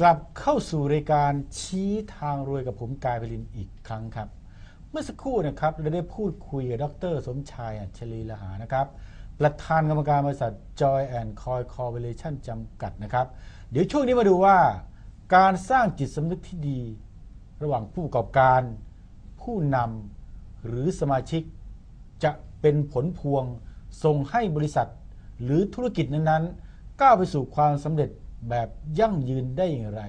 กลับเข้าสู่รายการชี้ทางรวยกับผมกายพลินอีกครั้งครับ เมื่อสักครู่นะครับเราได้พูดคุยกับดร สมชายอัญชลีละหานะครับ ประธานกรรมการบริษัท Joy and Coy Corporation จำกัดนะครับ เดี๋ยวช่วงนี้มาดูว่า การสร้างจิตสำนึกที่ดี ระหว่างผู้ประกอบการ ผู้นำหรือสมาชิก จะเป็นผลพวงส่งให้บริษัท หรือธุรกิจนั้นๆก้าวไปสู่ความสำเร็จ แบบยั่งยืนได้อย่างไร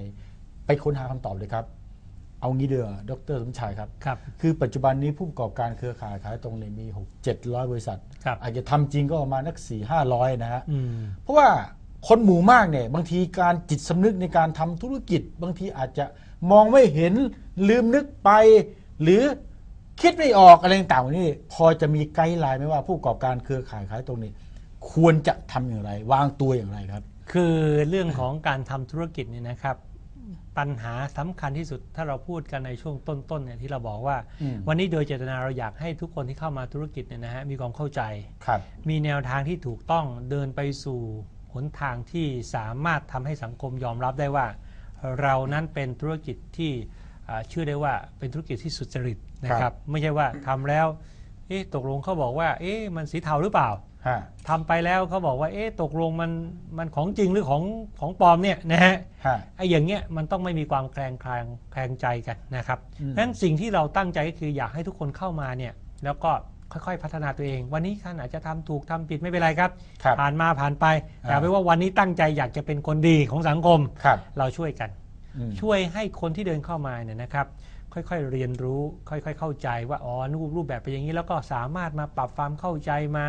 ไปค้นหาคำตอบเลยครับ เอางี้เดือดรสมชายครับ ครับ คือปัจจุบันนี้ผู้ประกอบการเครือข่ายขายตรงเนี่ยมี 6 700 บริษัท ครับอาจจะทำจริงก็ประมาณนัก4 500 นะฮะ อืม เพราะว่าคนหมู่มากเนี่ยบางทีการจิตสำนึกในการทำธุรกิจ บางทีอาจจะมองไม่เห็นลืมนึกไป หรือคิดไม่ออกอะไรต่างๆนี่พอจะมีไกด์ไลน์ไหมว่าผู้ประกอบการเครือข่ายขายตรงนี้ ควรจะทำอย่างไร วางตัวอย่างไรครับ คือเรื่องของการทำธุรกิจเนี่ยนะครับ ปัญหาสำคัญที่สุดถ้าเราพูดกันในช่วงต้นๆเนี่ยที่เราบอกว่าอืมวันนี้โดยเจตนาเราอยากให้ทุกคนที่เข้ามาธุรกิจเนี่ยนะฮะมีความเข้าใจ ครับ มีแนวทางที่ถูกต้องเดินไปสู่หนทางที่สามารถทำให้สังคมยอมรับได้ว่า เรานั้นเป็นธุรกิจที่อ่าเชื่อได้ว่าเป็นธุรกิจที่สุจริตนะคครัรับบไม่ใช่ว่าทำแล้วเอ๊ะตกลงเขาบอกว่าเอ๊ะมันสีเทาหรือเปล่าฮะ ทำไปแล้วเขาบอกว่าเอ๊ะตกลงมันมันของจริงหรือของของปลอมเนี่ยนะฮะฮะไอ้อย่างเงี้ยมันต้องไม่มีความแคลงคลางแคลงใจกันนะครับอืมนั้นสิ่งที่เราตั้งใจก็คืออยากให้ทุกคนเข้ามาเนี่ยแล้วก็ค่อยๆ พัฒนาตัวเอง วันนี้ท่านอาจจะทำถูกทำผิดไม่เป็นไรครับครับผ่านมาผ่านไปอ่าแต่ไม่ว่าวันนี้ตั้งใจอยากจะเป็นคนดีของสังคมครับเราช่วยกันอืม ช่วยให้คนที่เดินเข้ามาเนี่ยนะครับ ค่อยๆเรียนรู้ ค่อยๆเข้าใจว่าอ๋อรูปรูปแบบเป็นอย่างนี้ แล้วก็สามารถมาปรับความเข้าใจมา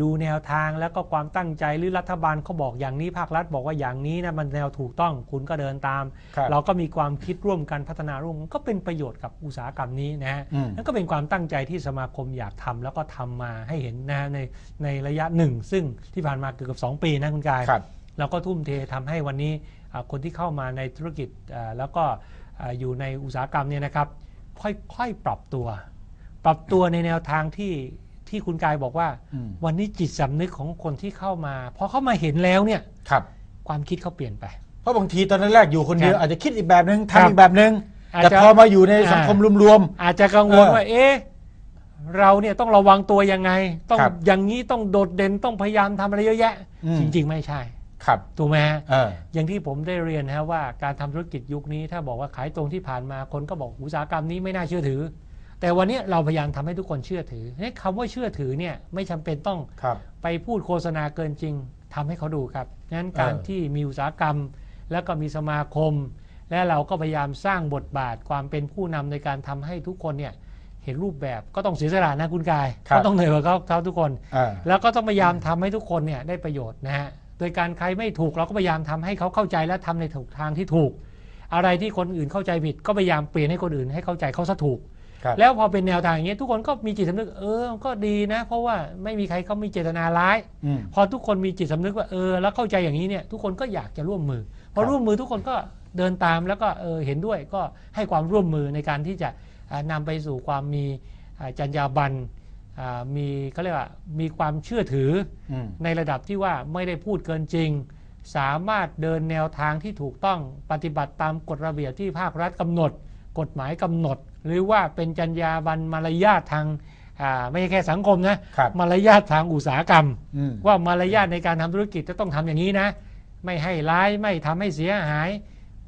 ดูแนวทางแล้วก็ความตั้งใจหรือรัฐบาลเขาบอกอย่างนี้ภาครัฐบอกว่าอย่างนี้นะมันแนวถูกต้องคุณก็เดินตามครับเราก็มีความคิดร่วมกันพัฒนาร่วมกันก็เป็นประโยชน์กับอุตสาหกรรมนี้นะฮะอืมนั่นก็เป็นความตั้งใจที่สมาคมอยากทำแล้วก็ทำมาให้เห็นนะฮะในในระยะหนึ่งซึ่งที่ผ่านมาเกือบสองปีนะคุณกายครับเราก็ทุ่มเททำให้วันนี้อ่า คนที่เข้ามาในธุรกิจอ่าแล้วก็อ่าอยู่ในอุตสาหกรรมเนี่ยนะครับค่อยๆปรับตัว ปรับตัวในแนวทางที่ที่คุณกายบอกว่าอืมวันนี้จิตสำนึกของคนที่เข้ามาพอเข้ามาเห็นแล้วเนี่ยครับความคิดเขาเปลี่ยนไป เพราะบางทีตอนแรกๆอยู่คนเดียวครับอาจจะคิดอีกแบบหนึ่งครับทำอีกแบบหนึ่งอาจแต่จะพอมาอยู่ในสังคมรวมอาจจะกังวลเออว่าเอ๊ะเราเนี่ยต้องระวังตัวยังไง ต้องครับอย่างนี้ต้องโดดเด่นต้องพยายามทำอะไรเยอะแยะอืมจริง ๆ ไม่ใช่ๆ ครับถูกไหมฮะเออ อย่างที่ผมได้เรียนนะฮะว่าการทำธุรกิจยุคนี้ถ้าบอกว่าขายตรงที่ผ่านมาคนก็บอกอุตสาหกรรมนี้ไม่น่าเชื่อถือ แต่วันนี้เราพยายามทำให้ทุกคนเชื่อถือเนี่ยคำว่าเชื่อถือเนี่ยไม่จำเป็นต้องครับ ไปพูดโฆษณาเกินจริงทำให้เขาดูครับงั้นการเออ ที่มีอุตสาหกรรม แล้วก็มีสมาคม และเราก็พยายามสร้างบทบาทความเป็นผู้นำในการทำให้ทุกคนเนี่ยเห็นรูปแบบก็ต้องเสียสละนะคุณกายครับ ก็ต้องเหนื่อยกว่าเขาเขาทุกคน เออ แล้วก็ต้องพยายามทำให้ทุกคนเนี่ยได้ประโยชน์นะฮะโดยการใครไม่ถูกเราก็พยายามทำให้เขาเข้าใจและทำในถูกทางที่ถูก อะไรที่คนอื่นเข้าใจผิดก็พยายามเปลี่ยนให้คนอื่นให้เข้าใจเขาซะถูกครับแล้วพอเป็นแนวทางอย่างเงี้ยทุกคนก็มีจิตสำนึกเออก็ดีนะ เพราะว่าไม่มีใครเขามีเจตนาร้ายอืมพอทุกคนมีจิตสำนึกว่าเออ แล้วเข้าใจอย่างนี้เนี่ยทุกคนก็อยากจะร่วมมือพอครับร่วมมือทุกคนก็เดินตามแล้วก็เออเห็นด้วยก็ให้ความร่วมมือในการที่จะอ่านำไปสู่ความมีอ่าจรรยาบรรณอ่า มีเขาเรียกว่ามีความเชื่อถืออืมในระดับที่ว่าไม่ได้พูดเกินจริง สามารถเดินแนวทางที่ถูกต้องปฏิบัติตามกฎระเบียบที่ภาครัฐกำหนด กฎหมายกำหนด หรือว่าเป็นจรรยาบรรณมารยาททางอ่าไม่ใช่แค่สังคมนะครับมารยาททางอุตสาหกรรมอืมว่ามารยาทในการทำธุรกิจจะต้องทำอย่างนี้นะ ไม่ให้ร้ายไม่ทำให้เสียหาย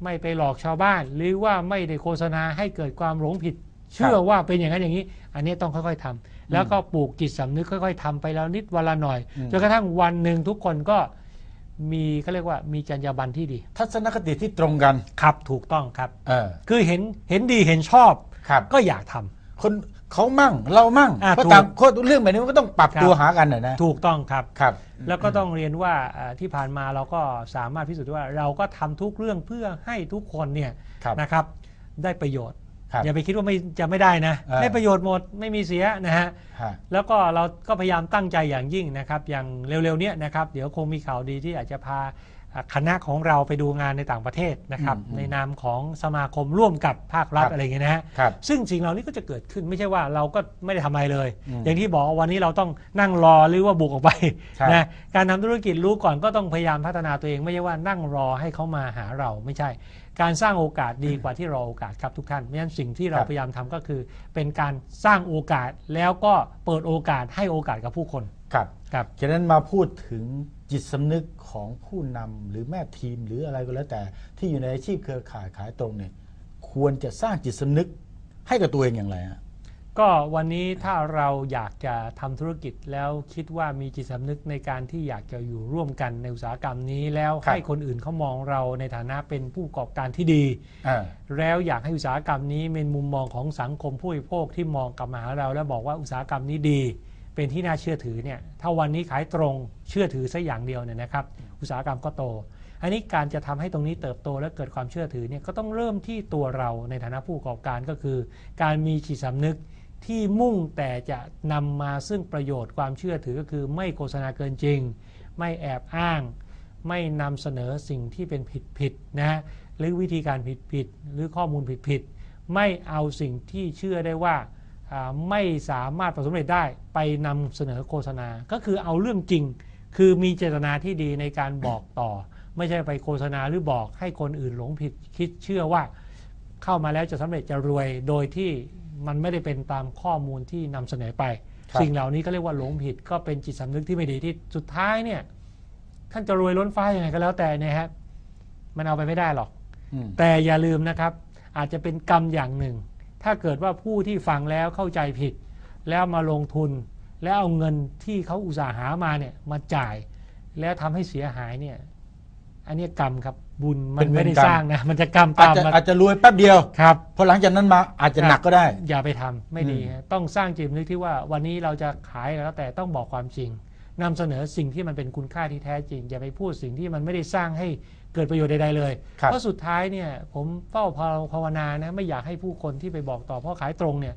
ไม่ไปหลอกชาวบ้าน หรือว่าไม่ได้โฆษณาให้เกิดความหลงผิด เชื่อว่าเป็นอย่างนั้นอย่างนี้ อันนี้ต้องค่อย ๆทำแล้วก็ปลูกจิตสำนึกค่อย ๆทำไปแล้วนิดวันละหน่อยอืมจนกระทั่งวันหนึ่งทุกคนก็มีเขาเรียกว่ามีจรรยาบรรณที่ดี ทัศนคติที่ตรงกันครับถูกต้องครับเออคือเห็นเห็นดีเห็นชอบครับก็อยากทำคนเขามั่งเรามั่งอะเพราะถูกต่างคนเรื่องแบบนี้มันก็ต้องปรับครับตัวหากันนะนะถูกต้องครับครับ แล้วก็ต้องเรียนว่าอ่าที่ผ่านมาเราก็สามารถพิสูจน์ได้ว่าเราก็ทำทุกเรื่องเพื่อให้ทุกคนเนี่ยครับนะครับได้ประโยชน์ครับ อย่าไปคิดว่าไม่จะไม่ได้นะเออได้ประโยชน์หมดไม่มีเสียนะฮะฮะแล้วก็เราก็พยายามตั้งใจอย่างยิ่งนะครับ อย่างเร็วๆเนี้ยนะครับ เดี๋ยวคงมีข่าวดีที่อาจจะพาอะ คณะของเราไปดูงานในต่างประเทศนะครับอืมอืมในนามของสมาคมร่วมกับภาครัฐครับอะไรอย่างเงี้ยนะฮะครับซึ่งสิ่งเหล่านี้ก็จะเกิดขึ้นไม่ใช่ว่าเราก็ไม่ได้ทำอะไรเลยอืมอย่างที่บอกว่าวันนี้เราต้องนั่งรอหรือว่าบุกออกไปครับนะการทำธุรกิจรู้ก่อนก็ต้องพยายามพัฒนาตัวเองไม่ใช่ว่านั่งรอให้เขามาหาเราไม่ใช่ การสร้างโอกาสดีกว่าที่รอโอกาสครับทุกท่านเพราะฉะนั้นสิ่งที่เราครับพยายามทำก็คือ เป็นการสร้างโอกาสแล้วก็เปิดโอกาสให้โอกาสกับผู้คนครับครับฉะนั้นมาพูดถึง จิตสำนึกของผู้นำหรือแม่ทีมหรืออะไรก็แล้วแต่ ที่อยู่ในอาชีพเครือข่ายขายตรงเนี่ยควรจะสร้างจิตสำนึกให้กับตัวเองอย่างไรฮะก็วันนี้ถ้าเราอยากจะทำธุรกิจแล้วคิดว่ามีจิตสำนึกในการที่อยากจะอยู่ร่วมกันในอุตสาหกรรมนี้ แล้วครับให้คนอื่นเขามองเราในฐานะเป็นผู้ประกอบการที่ดีอ่าแล้วอยากให้อุตสาหกรรมนี้เป็นมุมมองของสังคมผู้บริโภคที่มองกลับมาหาเรา แล้วบอกว่าอุตสาหกรรมนี้ดี เป็นที่น่าเชื่อถือเนี่ยถ้าวันนี้ขายตรงเชื่อถือสัอย่างเดียวเนี่ยนะครับอุตสาหกรรมก็โต อันนี้การจะทำให้ตรงนี้เติบโตและเกิดความเชื่อถือเนี่ยก็ต้องเริ่มที่ตัวเราในฐานะผู้ประกอบการก็คือ การมีจิตสำนึกที่มุ่งแต่จะนำมาซึ่งประโยชน์ความเชื่อถือก็คือ ไม่โฆษณาเกินจริง ไม่แอบอ้าง ไม่นำเสนอสิ่งที่เป็นผิดผิดนะฮะหรือวิธีการผิดผิดหรือข้อมูลผิดผิดไม่เอาสิ่งที่เชื่อได้ว่า ไม่สามารถประสบความสำเร็จได้ไปนำเสนอโฆษณา ก็คือเอาเรื่องจริง คือมีเจตนาที่ดีในการบอกต่อ ไม่ใช่ไปโฆษณาหรือบอกให้คนอื่นหลงผิดคิดเชื่อว่า เข้ามาแล้วจะสำเร็จจะรวยโดยที่มันไม่ได้เป็นตามข้อมูลที่นำเสนอไปครับสิ่งเหล่านี้ก็เรียกว่าหลงผิดก็เป็นจิตสำนึกที่ไม่ดีที่สุดท้ายเนี่ยท่านจะรวยล้นฟ้ายังไงก็แล้วแต่เนี่ยฮะมันเอาไปไม่ได้หรอกอืมแต่อย่าลืมนะครับ อาจจะเป็นกรรมอย่างหนึ่ง ถ้าเกิดว่าผู้ที่ฟังแล้วเข้าใจผิด แล้วมาลงทุน แล้วเอาเงินที่เขาอุตสาห์หามาเนี่ยมาจ่าย แล้วทำให้เสียหายเนี่ยอันนี้กรรมครับบุญมันไม่ได้สร้างนะ มันจะกรรมอาจตามจะมาอาจจะรวยแป๊บเดียวครับพอหลังจากนั้นมาอาจจะหนักก็ได้ อย่าไปทำไม่ดีอืมฮะต้องสร้างจิตสำนึกที่ว่าวันนี้เราจะขายแล้วแต่ต้องบอกความจริงนำเสนอสิ่งที่มันเป็นคุณค่าที่แท้จริง อย่าไปพูดสิ่งที่มันไม่ได้สร้างให้ เกิดประโยชน์ใดๆเลย ครับ เพราะสุดท้ายเนี่ยผมเฝ้าภาวนานะไม่อยากให้ผู้คนที่ไปบอกต่อเพราะขายตรงเนี่ย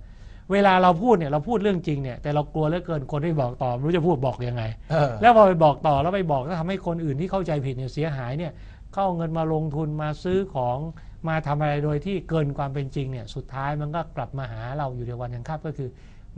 เวลาเราพูดเนี่ยเราพูดเรื่องจริงเนี่ยแต่เรากลัวเหลือเกินคนที่บอกต่อไม่รู้จะพูดบอกยังไง เออ แล้วพอไปบอกต่อแล้วไปบอกก็ทำให้คนอื่นที่เข้าใจผิดเนี่ยเสียหายเนี่ยเข้าเอาเงินมาลงทุนมาซื้อของมาทำอะไรโดยที่เกินความเป็นจริงเนี่ยสุดท้ายมันก็กลับมาหาเราอยู่ในวันยังค่ำก็คือ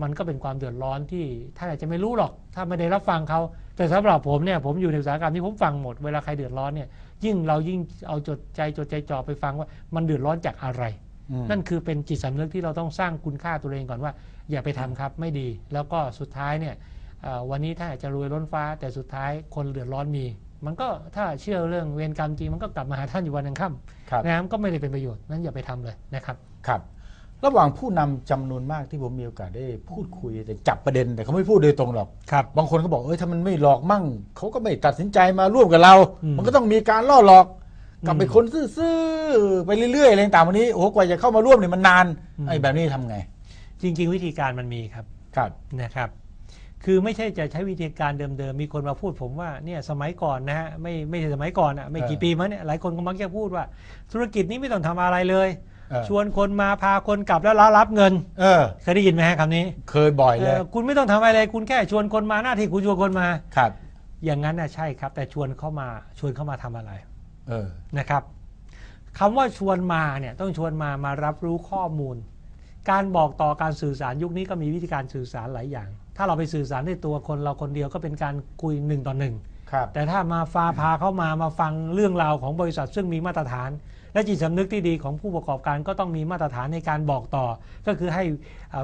มันก็เป็นความเดือดร้อนที่ท่านอาจจะไม่รู้หรอก ถ้าไม่ได้รับฟังเขา แต่สำหรับผมเนี่ยผมอยู่ในอุตสาหกรรมที่ผมฟังหมดเวลาใครเดือดร้อนเนี่ยยิ่งเรายิ่งเอาจดใจจดใจจ่อไปฟังว่ามันเดือดร้อนจากอะไรอืมนั่นคือเป็นจิตสำนึกที่เราต้องสร้างคุณค่าตัวเองก่อนว่า อย่าไปทำครับไม่ดี แล้วก็สุดท้ายเนี่ยเอ่อวันนี้ถ้าอาจจะรวยล้นฟ้า แต่สุดท้ายคนเดือดร้อนมี มันก็ถ้าเชื่อเรื่องเวรกรรมจริงมันก็กลับมาหาท่านอยู่วันยังค่ครับำนะมันก็ไม่ได้เป็นประโยชน์นั้นอย่าไปทำเลยนะครับครับ ระหว่างผู้นำจำนวนมากที่ผมมีโอกาสได้พูดคุยแต่จับประเด็นแต่เขาไม่พูดโดยตรงหรอกครับ บางคนเขาบอกเอ้ยถ้ามันไม่หลอกมั่งเขาก็ไม่ตัดสินใจมาร่วมกับเราอืมมันก็ต้องมีการล่อหลอกกลับไปอืมคนซื่อๆไปเรื่อยๆอะไรต่างๆวันนี้โอ้โหกว่าจะเข้ามาร่วมเนี่ยมันนานอืมไอ้แบบนี้ทำไง จริง ๆ วิธีการมันมีครับครับนะครับ คือไม่ใช่จะใช้วิธีการเดิมๆมีคนมาพูดผมว่าเนี่ยสมัยก่อนนะฮะไม่ไม่ใช่สมัยก่อนอะไม่กี่เออปีมาเนี่ยหลายคนก็มักจะพูดว่า ธุรกิจนี้ไม่ต้องทำอะไรเลยเออ ชวนคนมาพาคนกลับแล้วรับเงิน เออ เคยได้ยินไหมฮะคำนี้ เคยบ่อยเลยเออคุณไม่ต้องทำอะไรเลยคุณแค่ชวนคนมาหน้าที่คุณชวนคนมาครับ อย่างนั้นน่ะใช่ครับ แต่ชวนเข้ามาชวนเข้ามาทำอะไร เออนะครับคำว่าชวนมาเนี่ยต้องชวนมามารับรู้ข้อมูล การบอกต่อการสื่อสารยุคนี้ก็มีวิธีการสื่อสารหลายอย่าง ถ้าเราไปสื่อสารด้วยตัวคนเราคนเดียวก็เป็นการคุยหนึ่งต่อหนึ่งครับแต่ถ้ามาฟาพาเข้ามามาฟังเรื่องราวของบริษัทซึ่งมีมาตรฐาน และจิตสำนึกที่ดีของผู้ประกอบการก็ต้องมีมาตรฐานในการบอกต่อ ก็คือให้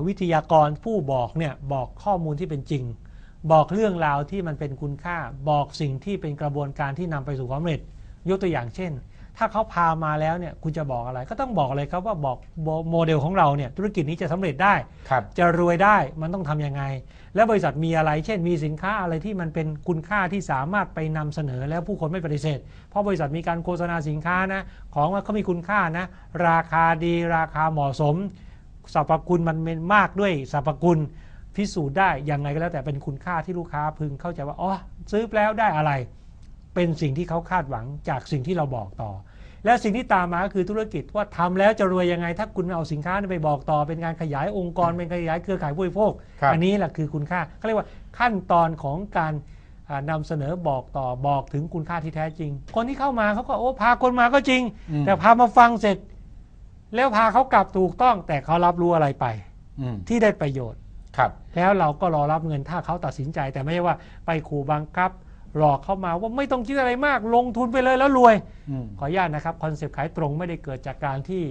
วิทยากรผู้บอกเนี่ยบอกข้อมูลที่เป็นจริง บอกเรื่องราวที่มันเป็นคุณค่า บอกสิ่งที่เป็นกระบวนการที่นำไปสู่ความสำเร็จ ยกตัวอย่างเช่น ถ้าเขาพามาแล้วเนี่ยคุณจะบอกอะไร ก็ต้องบอกเลยครับว่าบอกโมเดลของเราเนี่ยธุรกิจนี้จะสำเร็จได้ครับจะรวยได้มันต้องทำยังไง และบริษัทมีอะไร เช่น มีสินค้าอะไรที่มันเป็นคุณค่าที่สามารถไปนำเสนอแล้วผู้คนไม่ปฏิเสธ เพราะบริษัทมีการโฆษณาสินค้านะของว่าเขามีคุณค่านะราคาดีราคาเหมาะสมสรรพคุณมันเป็นมากด้วยสรรพคุณพิสูจน์ได้ยังไงก็แล้วแต่เป็นคุณค่าที่ลูกค้าพึงเข้าใจว่าอ๋อซื้อแล้วได้อะไร เป็นสิ่งที่เขาคาดหวังจากสิ่งที่เราบอกต่อ และสิ่งที่ตามมาก็คือธุรกิจว่าทำแล้วจะรวยยังไง ถ้าคุณเอาสินค้านั้นไปบอกต่อ เป็นการขยายองค์กรเป็นการขยายเครือข่ายผู้บริโภคครับอันี้แหละคือคุณค่าเขาเรียกว่าขั้นตอนของการอ่านำเสนอบอกต่อบอกถึงคุณค่าที่แท้จริง คนที่เข้ามาเขาก็โอ้พาคนมาก็จริงอืมแต่พามาฟังเสร็จ แล้วพาเขากลับถูกต้องแต่เขารับรู้อะไรไปอืมที่ได้ประโยชน์ครับ แล้วเราก็รอรับเงินถ้าเขาตัดสินใจ แต่ไม่ใช่ว่าไปขู่บังคับ หลอกเข้ามาว่าไม่ต้องคิดอะไรมาก ลงทุนไปเลยแล้วรวยอืมขออนุญาตนะครับคอนเซปต์ขายตรงไม่ได้เกิดจากการที่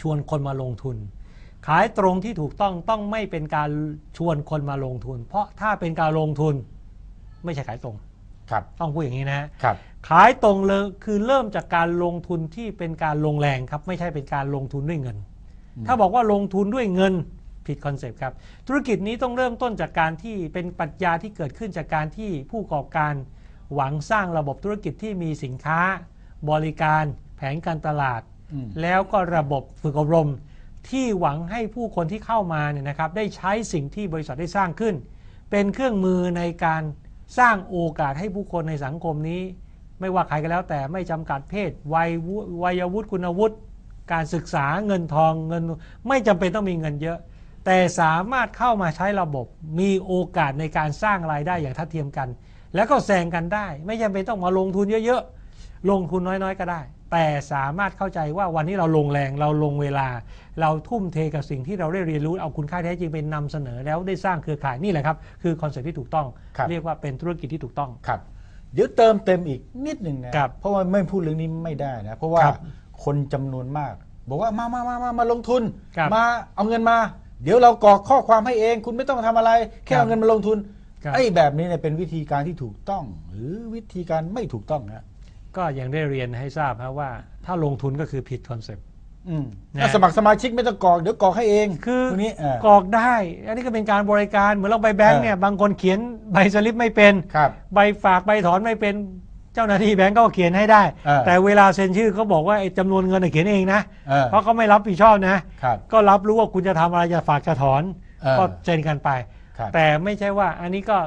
ชวนคนมาลงทุน ขายตรงที่ถูกต้องต้องไม่เป็นการชวนคนมาลงทุน เพราะถ้าเป็นการลงทุนไม่ใช่ขายตรงครับต้องพูดอย่างนี้นะครับขายตรงเลยคือเริ่มจากการลงทุนที่เป็นการลงแรงครับ ไม่ใช่เป็นการลงทุนด้วยเงินอืมถ้าบอกว่าลงทุนด้วยเงิน ผิดคอนเซปต์ครับ ธุรกิจนี้ต้องเริ่มต้นจากการที่เป็นปรัชญาที่เกิดขึ้นจากการที่ผู้ประกอบการ หวังสร้างระบบธุรกิจที่มีสินค้า บริการแผนการตลาดอืมแล้วก็ระบบฝึกอบรม ที่หวังให้ผู้คนที่เข้ามาเนี่ยนะครับได้ใช้สิ่งที่บริษัทได้สร้างขึ้น เป็นเครื่องมือในการสร้างโอกาสให้ผู้คนในสังคมนี้ ไม่ว่าใครก็แล้วแต่ไม่จำกัดเพศวัยวุวัยวุฒิคุณวุฒิการศึกษาเงินทองเงิน ไม่จำเป็นต้องมีเงินเยอะ แต่สามารถเข้ามาใช้ระบบมีโอกาสในการสร้างรายได้อย่างทัดเทียมกัน แล้วก็แซงกันได้ ไม่จำเป็นต้องมาลงทุนเยอะๆ ลงทุนน้อยๆก็ได้ แต่สามารถเข้าใจว่าวันนี้เราลงแรงเราลงเวลา เราทุ่มเทกับสิ่งที่เราได้เรียนรู้เอาคุณค่าแท้จริงเป็นนำเสนอแล้วได้สร้างเครือข่ายนี่แหละครับคือคอนเซ็ปต์ที่ถูกต้องครับเรียกว่าเป็นธุรกิจที่ถูกต้องครับ เดี๋ยวเติมเต็มอีกนิดหนึ่งนะครับเพราะว่าไม่พูดเรื่องนี้ไม่ได้นะเพราะว่าครับคนจำนวนมาก บอกว่ามามามามามาลงทุนครับมาเอาเงินมา เดี๋ยวเรากรอกข้อความให้เอง คุณไม่ต้องทำอะไร แค่ครับเอาเงินมาลงทุนครับ ไอ้แบบนี้เนี่ยเป็นวิธีการที่ถูกต้อง หรือวิธีการไม่ถูกต้องนะก็ยังได้เรียนให้ทราบครับว่า ถ้าลงทุนก็คือผิดคอนเซ็ปต์ อืมนะ ถ้าสมัครสมาชิกไม่ต้องกรอกเดี๋ยวกรอกให้เองคือตรงนี้เออ กรอกได้ อันนี้ก็เป็นการบริการเหมือนเราไปแบงก์เออเนี่ยบางคนเขียนใบสลิปไม่เป็น ครับ ใบฝากใบถอนไม่เป็น เจ้าหน้าที่แบงก์ก็เขียนให้ได้ เออ แต่เวลาเซ็นชื่อเขาบอกว่าไอ้จำนวนเงินน่ะเขียนเองนะ เออเพราะเขาไม่รับผิดชอบนะ ครับ ก็รับรู้ว่าคุณจะทำอะไรจะฝากจะถอน เออ ก็เซ็นกันไป ครับ แต่ไม่ใช่ว่าอันนี้ก็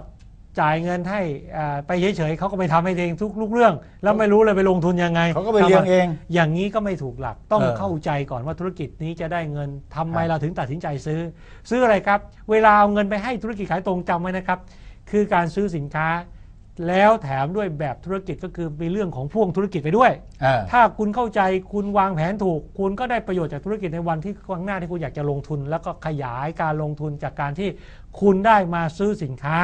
จ่ายเงินให้อ่าไปเฉยๆเขาก็ไปทำให้เองทุกลูกเรื่อง แล้วไม่รู้เลยไปลงทุนยังไงเขาก็ไปเลี้ยงเอง อย่างนี้ก็ไม่ถูกหลักต้องเออเข้าใจก่อนว่าธุรกิจนี้จะได้เงินทำไมครับเราถึงตัดสินใจซื้อ ซื้ออะไรครับ เวลาเอาเงินไปให้ธุรกิจขายตรงจำไว้นะครับ คือการซื้อสินค้า แล้วแถมด้วยแบบธุรกิจก็คือมีเรื่องของพ่วงธุรกิจไปด้วย เออถ้าคุณเข้าใจคุณวางแผนถูก คุณก็ได้ประโยชน์จากธุรกิจในวันที่ข้างหน้าที่คุณอยากจะลงทุน แล้วก็ขยายการลงทุนจากการที่คุณได้มาซื้อสินค้า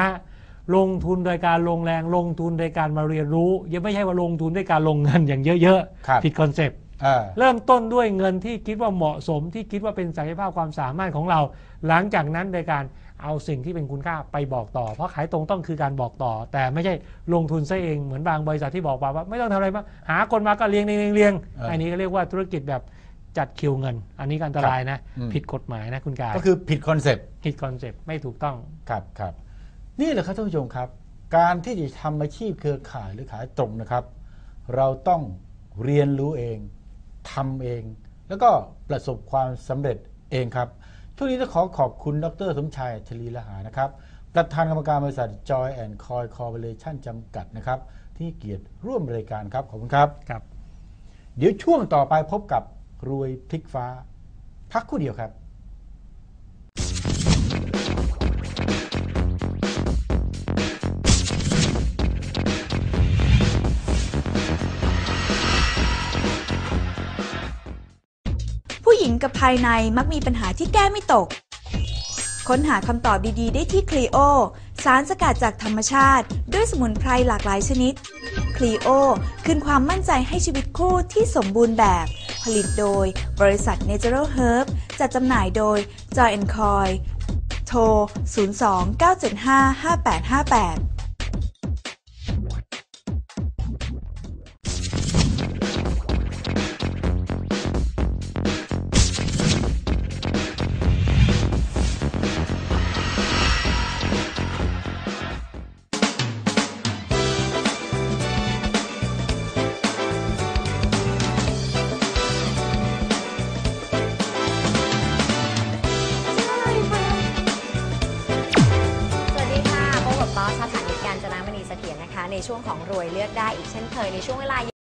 ลงทุนโดยการลงแรงลงทุนโดยการมาเรียนรู้ ยังไม่ใช่ว่าลงทุนด้วยการลงเงินอย่างเยอะครับ ๆ ผิดคอนเซปต์ เออ เริ่มต้นด้วยเงินที่คิดว่าเหมาะสมที่คิดว่าเป็นศักยภาพความสามารถของเรา หลังจากนั้นโดยการ เอาสิ่งที่เป็นคุณค่าไปบอกต่อ เพราะขายตรงต้องคือการบอกต่อ แต่ไม่ใช่ลงทุนซะเองเหมือนบางบริษัทที่บอกว่า ไม่ต้องทำอะไรมากหาคนมาก็เลี้ยงเลี้ยงเลี้ยงเลี้ยงเอออัอันนี้ก็เรียกว่าธุรกิจแบบจัดคิวเงิน อันนี้ก็อันตรายนะอืมผิดกฎหมายนะคุณกายก็คือผิดคอนเซปต์ผิดคอนเซปต์ไม่ถูกต้องครับครับนี่แหละครับท่านผู้ชมครับ การที่จะทำอาชีพเครือข่ายหรือขายตรงนะครับ เราต้องเรียนรู้เองทำเอง แล้วก็ประสบความสำเร็จเองครับ ช่วงนี้ต้องขอขอบคุณดรสมชายอัจฉรีละหานะครับ ประธานกรรมการบริษัท Joy and Coy Corporation จำกัดนะครับ ที่เกียรติร่วมรายการครับ ขอบคุณครับ ครับ เดี๋ยวช่วงต่อไปพบกับรวยพลิกฟ้า พักครู่เดียวครับ กับภายในมักมีปัญหาที่แก้ไม่ตก ค้นหาคำตอบดีๆ ได้ที่คลีโอ สารสกัดจากธรรมชาติ ด้วยสมุนไพรหลากหลายชนิดคลีโอคืนความมั่นใจให้ชีวิตคู่ที่สมบูรณ์แบบ ผลิตโดยบริษัท Natural Herb จัดจำหน่ายโดย Joy Coy โทร 02-975-5858